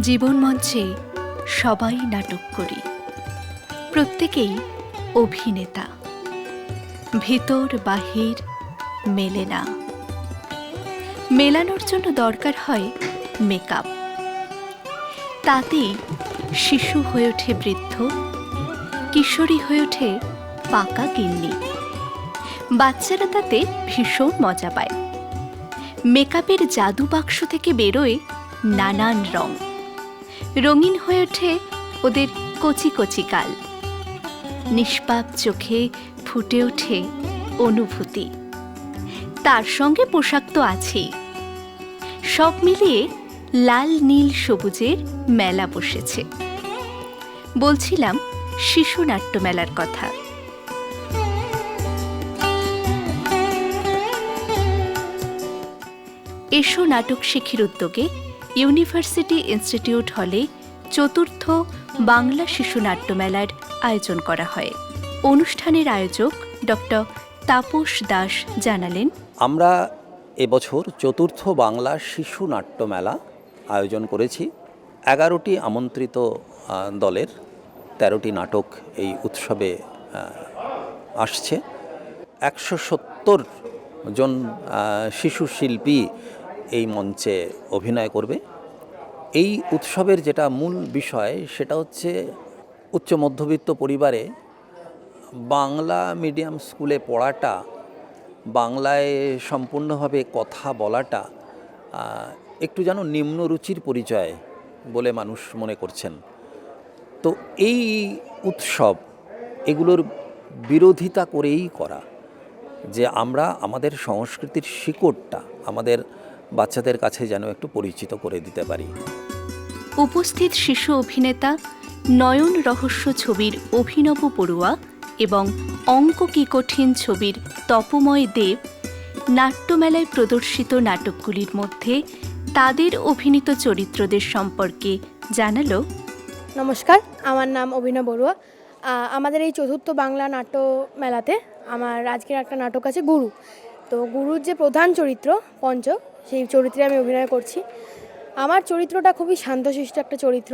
জীবন মঞ্চে সবাই নাটক করি। প্রত্যেকেই অভিনেতা। ভিতর বাহির মেলে না। মেলানোর জন্য দরকার হয় মেকআপ। তাতেই শিশু হয়ে ওঠে বৃদ্ধ, কিশোরী হয়ে ওঠে পাকা গিন্নি। বাচ্চারা তাতে ভীষণ মজা পায়। মেকআপের জাদু বাক্স থেকে বেরোয় নানান রং। রঙিন হয়ে ওঠে ওদের কচি কচি কাল। নিষ্পাপ চোখে ফুটে ওঠে অনুভূতি। তার সঙ্গে পোশাক তো আছেই। সব মিলিয়ে লাল, নীল, সবুজের মেলা বসেছে। বলছিলাম শিশু নাট্য মেলার কথা। এসো নাটক শিখির উদ্যোগে ইউনিভার্সিটি ইনস্টিটিউট হলে চতুর্থ বাংলা শিশু নাট্যমেলার আয়োজন করা হয়। অনুষ্ঠানের আয়োজক ডক্টর তাপস দাস জানালেন, আমরা এবছর চতুর্থ বাংলা শিশু নাট্যমেলা আয়োজন করেছি। এগারোটি আমন্ত্রিত দলের তেরোটি নাটক এই উৎসবে আসছে। একশো সত্তর জন শিশু শিল্পী এই মঞ্চে অভিনয় করবে। এই উৎসবের যেটা মূল বিষয়, সেটা হচ্ছে উচ্চ মধ্যবিত্ত পরিবারে বাংলা মিডিয়াম স্কুলে পড়াটা, বাংলায় সম্পূর্ণভাবে কথা বলাটা একটু যেন নিম্ন রুচির পরিচয় বলে মানুষ মনে করছেন। তো এই উৎসব এগুলোর বিরোধিতা করেই করা যে আমরা আমাদের সংস্কৃতির শিকড়টা, আমাদের বাচ্চাদের কাছে যেন একটু পরিচিত করে দিতে পারি। উপস্থিত শিশু অভিনেতা নয়ন রহস্য ছবির অভিনব পড়ুয়া এবং অঙ্ক কি কঠিন ছবির তপময় দেব নাট্যমেলায় প্রদর্শিত নাটকগুলির মধ্যে তাদের অভিনীত চরিত্রদের সম্পর্কে জানালো। নমস্কার আমার নাম অভিনব বড়ুয়া আমাদের এই চতুর্থ বাংলা নাট্য মেলাতে আমার আজকের একটা নাটক আছে গুরু। তো গুরুর যে প্রধান চরিত্র, পঞ্চ, সেই চরিত্রে আমি অভিনয় করছি। আমার চরিত্রটা খুবই শান্তশিষ্ট একটা চরিত্র।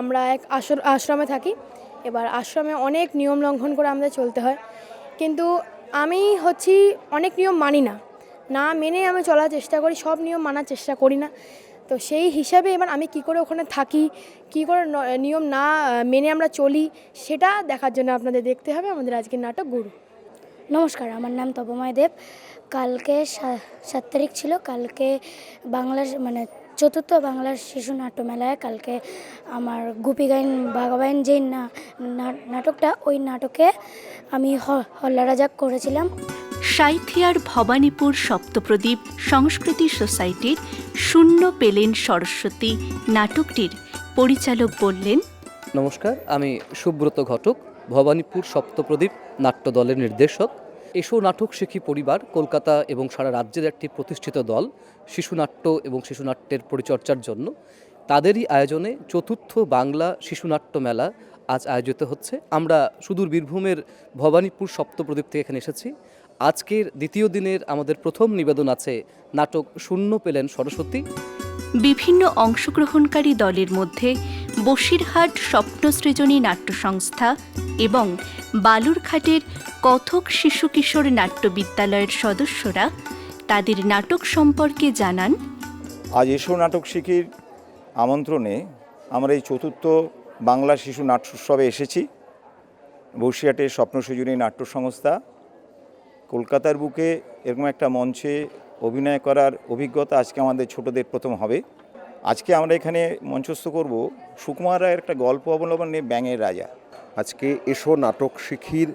আমরা এক আসর, আশ্রমে থাকি। এবার আশ্রমে অনেক নিয়ম লঙ্ঘন করে আমাদের চলতে হয়। কিন্তু আমি হচ্ছি, অনেক নিয়ম মানি না। না মেনে আমি চলার চেষ্টা করি, সব নিয়ম মানার চেষ্টা করি না। তো সেই হিসাবে এবার আমি কি করে ওখানে থাকি, কি করে নিয়ম না মেনে আমরা চলি, সেটা দেখার জন্য আপনাদের দেখতে হবে আমাদের আজকের নাটক গুরু। নমস্কার আমার নাম তপময় দেব। কালকে সা- সাত তারিখ ছিল কালকে বাংলার মানে চতুর্থ বাংলার শিশু নাট্য মেলায় কালকে আমার গুপি গাইন বাগাবাইন যে নাটকটা ওই নাটকে আমি হ- হল্লা রাজা করেছিলাম। সাইথিয়ার ভবানীপুর সপ্তপ্রদীপ সংস্কৃতি সোসাইটির শূন্য পেলেন সরস্বতী নাটকটির পরিচালক বললেন নমস্কার আমি সুব্রত ঘটক। ভবানীপুর সপ্তপ্রদীপ নাট্য দলের নির্দেশক। এসো নাটক শিখি পরিবার, কলকাতা এবং সারা রাজ্যের একটি প্রতিষ্ঠিত দল শিশুনাট্য এবং শিশুনাট্যের পরিচর্যার জন্য। তাদেরই আয়োজনে চতুর্থ বাংলা শিশুনাট্য মেলা আজ আয়োজিত হচ্ছে। আমরা সুদূর বীরভূমের ভবানীপুর সপ্তপ্রদীপ থেকে এখানে এসেছি। আজকের দ্বিতীয় দিনের আমাদের প্রথম নিবেদন আছে নাটক শূন্য পেলেন সরস্বতী। বিভিন্ন অংশগ্রহণকারী দলের মধ্যে বসিরহাট স্বপ্নসৃজনী নাট্য সংস্থা এবং বালুরঘাটের কথক শিশু কিশোর নাট্য বিদ্যালয়ের সদস্যরা তাদের নাটক সম্পর্কে জানান। আজ এসো নাটক শিখির আমন্ত্রণে আমরা এই চতুর্থ বাংলা শিশু নাট্যোৎসবে এসেছি। বসিরহাটের স্বপ্ন সজনী নাট্য সংস্থা কলকাতার বুকে এরকম একটা মঞ্চে অভিনয় করার অভিজ্ঞতা আজকে আমাদের ছোটদের প্রথম হবে। আজকে আমরা এখানে মঞ্চস্থ করব সুকুমার রায়ের একটা গল্প অবলম্বন নিয়ে ব্যাঙের রাজা। আজকে এসো নাটক শিখির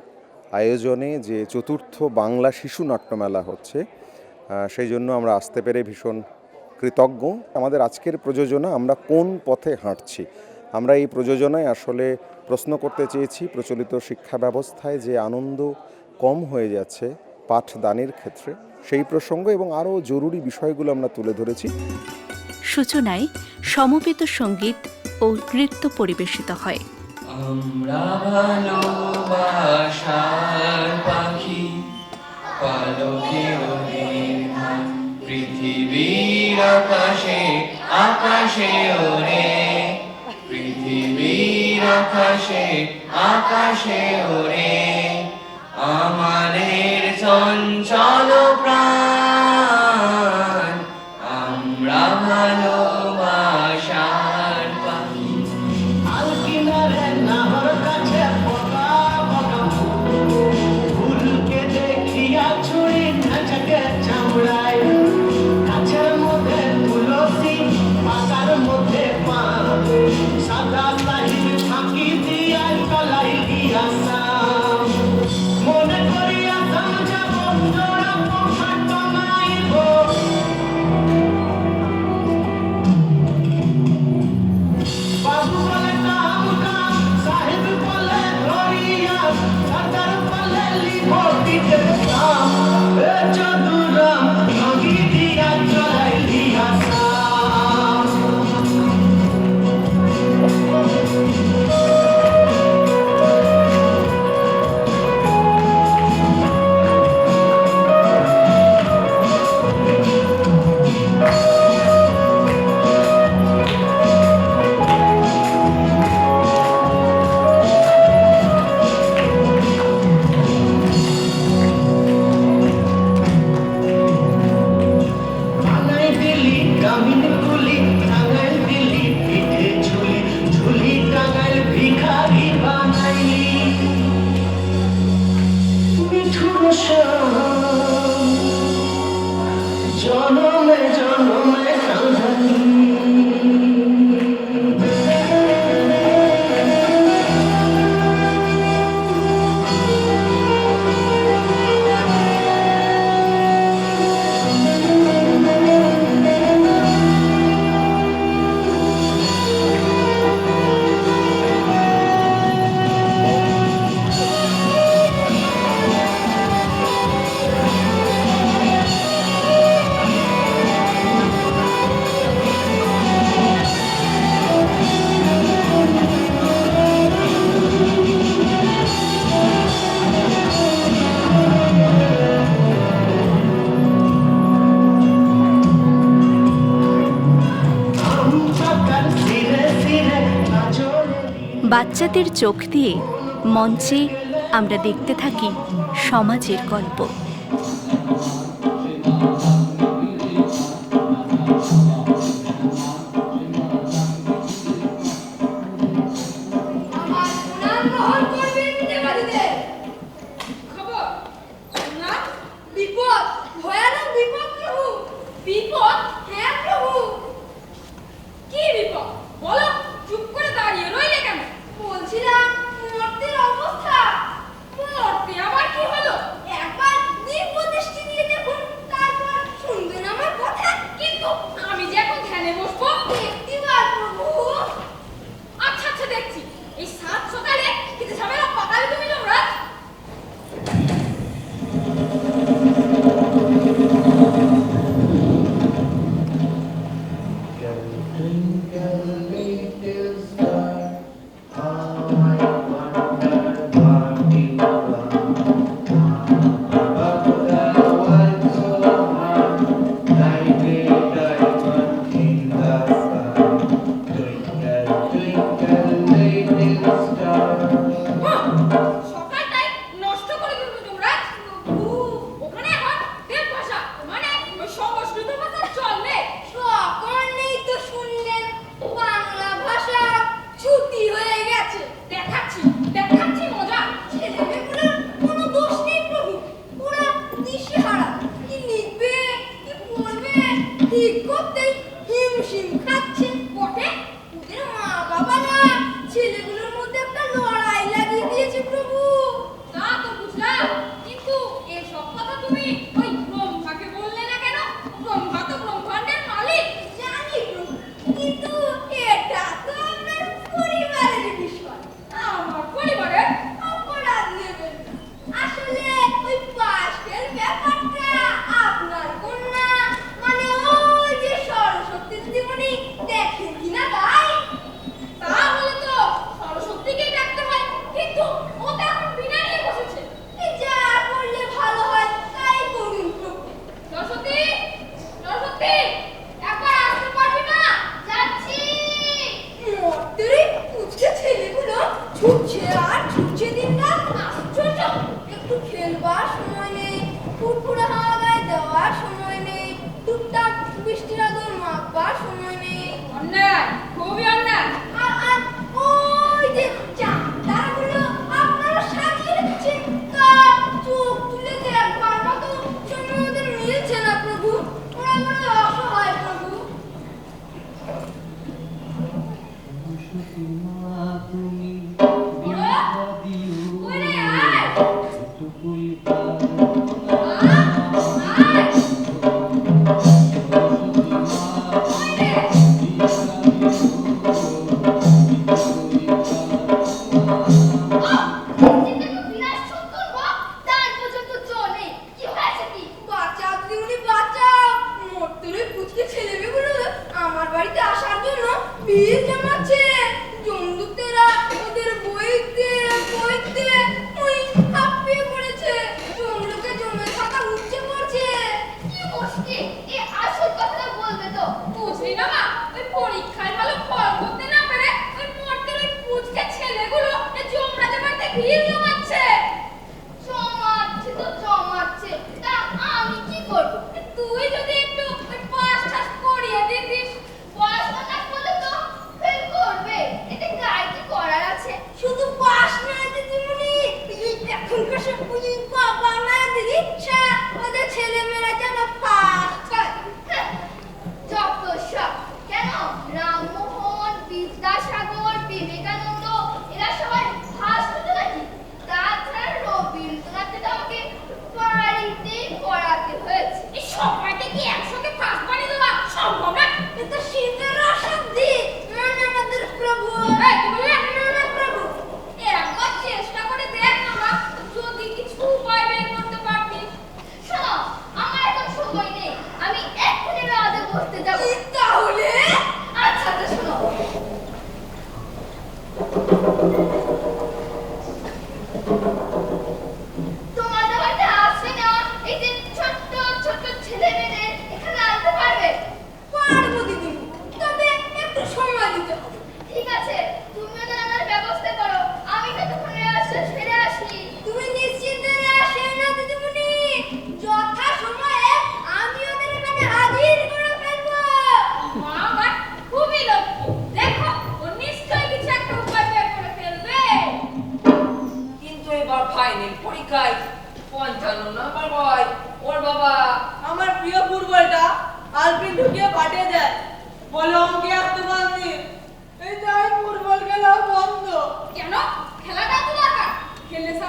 আয়োজনে যে চতুর্থ বাংলা শিশু নাট্যমেলা হচ্ছে সেই জন্য আমরা আসতে পেরে ভীষণ কৃতজ্ঞ। আমাদের আজকের প্রযোজনা, আমরা কোন পথে হাঁটছি? আমরা এই প্রযোজনায় আসলে প্রশ্ন করতে চেয়েছি, প্রচলিত শিক্ষা ব্যবস্থায় যে আনন্দ কম হয়ে যাচ্ছে পাঠদানের ক্ষেত্রে, সেই প্রসঙ্গ এবং আরও জরুরি বিষয়গুলো আমরা তুলে ধরেছি। সূচনায় সমবেত সংগীত ও নৃত্য পরিবেশিত হয়। আমরা ভালোবাসার আকাশে আকাশে ওরে পৃথিবীর আকাশে আকাশে ওরে আমাদের চঞ্চল I'm sure. বাচ্চাদের চোখ দিয়ে মঞ্চে আমরা দেখতে থাকি সমাজের গল্প। বিপদ ভয়ানক বিপদ বিপদ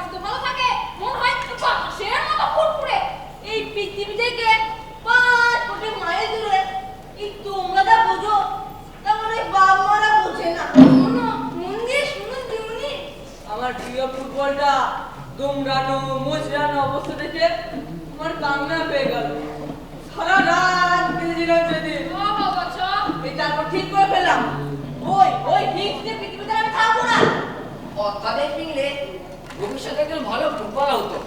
স্বাস্থ্য ভালো থাকে। মনে হয় বাতাসের মতো ফুরফুরে এই পৃথিবী থেকে পাঁচ কোটি মাইল দূরে। এই তোমরা যা বোঝো। তা মনে বাপ মারা বোঝে না। আমার প্রিয় ফুটবলটা দুমড়ানো মুচড়ানো অবস্থা দেখে আমার কান্না পেয়ে গেল। সারা রাত বেজেছিলাম সেদিন। এই তারপর ঠিক করে ফেললাম। ওই ওই ঠিক পৃথিবীতে আমি থাকব না। ভবিষ্যতে একজন ভালো ফুটবলার হতো।